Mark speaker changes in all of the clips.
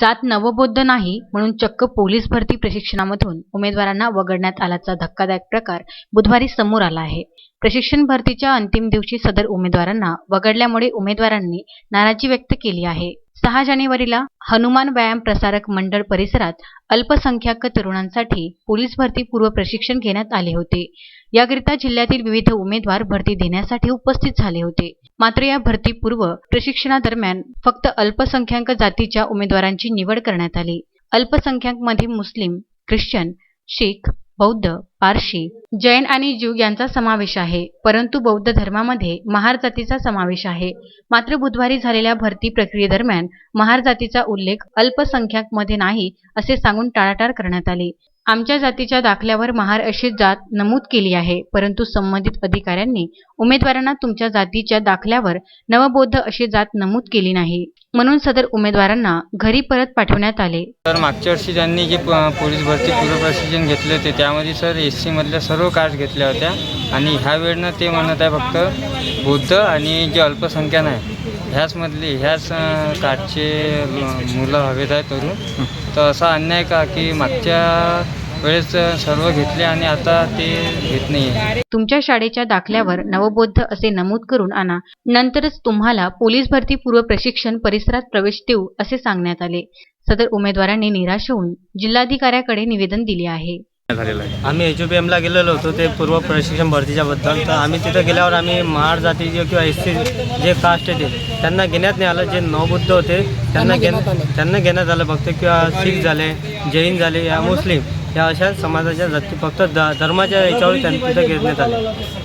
Speaker 1: जात नवबोध नाही म्हणून चक्क पोलीस भरती प्रशिक्षणामधून उमेदवारांना वगळण्यात आल्याचा धक्कादायक प्रकार बुधवारी समोर आला आहे. प्रशिक्षण भरतीच्या अंतिम दिवशी सदर उमेदवारांना वगळल्यामुळे उमेदवारांनी नाराजी व्यक्त केली आहे. सहा जानेवारीला हनुमान व्यायाम प्रसारक मंडळ परिसरात अल्पसंख्याक तरुणांसाठी पोलीस भरती पूर्व प्रशिक्षण घेण्यात आले होते. याकरिता जिल्ह्यातील विविध उमेदवार भरती देण्यासाठी उपस्थित झाले होते. मात्र या भरतीपूर्व प्रशिक्षणादरम्यान फक्त अल्पसंख्याक जातीच्या उमेदवारांची निवड करण्यात आली. अल्पसंख्याकमध्ये मुस्लिम ख्रिश्चन शीख बौद्ध पारशी जैन आणि ज्यू यांचा समावेश आहे. परंतु बौद्ध धर्मामध्ये महार जातीचा समावेश आहे. मात्र बुधवारी झालेल्या भरती प्रक्रियेदरम्यान महार जातीचा उल्लेख अल्पसंख्याकमध्ये नाही असे सांगून टाळाटाळ करण्यात आली. आमच्या जातीच्या दाखल्यावर महार अशी जात नमूद केली आहे परंतु संबंधित अधिकाऱ्यांनी उमेदवारांना तुमच्या जातीच्या दाखल्यावर नवबौद्ध अशी जात नमूद केली नाही. म्हणून सदर उमेदवारांना घरी परत पाठवण्यात आले.
Speaker 2: तर मागच्या वर्षी ज्यांनी जे प- पोलीस भरती पूर्व प्रशिक्षण घेतले होते त्यामध्ये सर एस सीमधल्या सर्व कास्ट घेतल्या होत्या. आणि ह्या वेळनं ते म्हणत आहे फक्त बौद्ध आणि जे अल्पसंख्याक आहे ह्याचमधली ह्याच काठचे मुलं हवेत आहे तरुण. तर असा अन्याय का की मागच्या वेळेस सर्व घेतले आणि आता ते घेत नाही
Speaker 1: तुमच्या शाळेच्या दाखल्यावर नवबौद्ध असे नमूद करून आणा. नंतरच तुम्हाला पोलीस भरती पूर्व प्रशिक्षण परिसरात प्रवेश देऊ असे सांगण्यात आले. सदर उमेदवारांनी निराश होऊन जिल्हाधिकाऱ्याकडे निवेदन दिले आहे.
Speaker 3: झालेला आहे.
Speaker 4: आम्ही एच बी एमला गेलेलो होतो ते पूर्व प्रशिक्षण भरतीच्या बद्दल. तर आम्ही तिथं गेल्यावर आम्ही महाड जातीचे किंवा एस सी जे कास्ट आहे ते त्यांना घेण्यात नाही आलं. जे नवबुद्ध होते त्यांना घेण्यात त्यांना घेण्यात आलं फक्त. किंवा शीख झाले जैन झाले या मुस्लिम या अशा समाजाच्या जाती फक्त ध धर्माच्या याच्यावर त्यांना तिथं घेण्यात आले.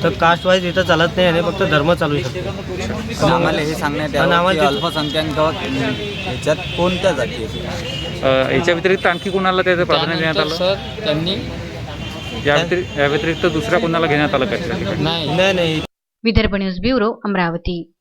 Speaker 4: तर कास्ट वाईज इथं चालत नाही आणि फक्त धर्म चालू शकतो.
Speaker 5: आम्हाला हे सांगण्यात
Speaker 4: आम्हाला
Speaker 5: अल्पसंख्याक ह्याच्यात कोणत्या जाती
Speaker 3: याच्या व्यतिरिक्त आणखी कोणाला त्याचं प्राधान्य देण्यात आलं?
Speaker 2: सर त्यांनी
Speaker 3: या व्यतिरिक्त या व्यतिरिक्त दुसऱ्या कोणाला घेण्यात आलं का? त्या ठिकाणी
Speaker 5: नाही.
Speaker 4: नाही नाही.
Speaker 1: Vidarbha news bureau Amravati.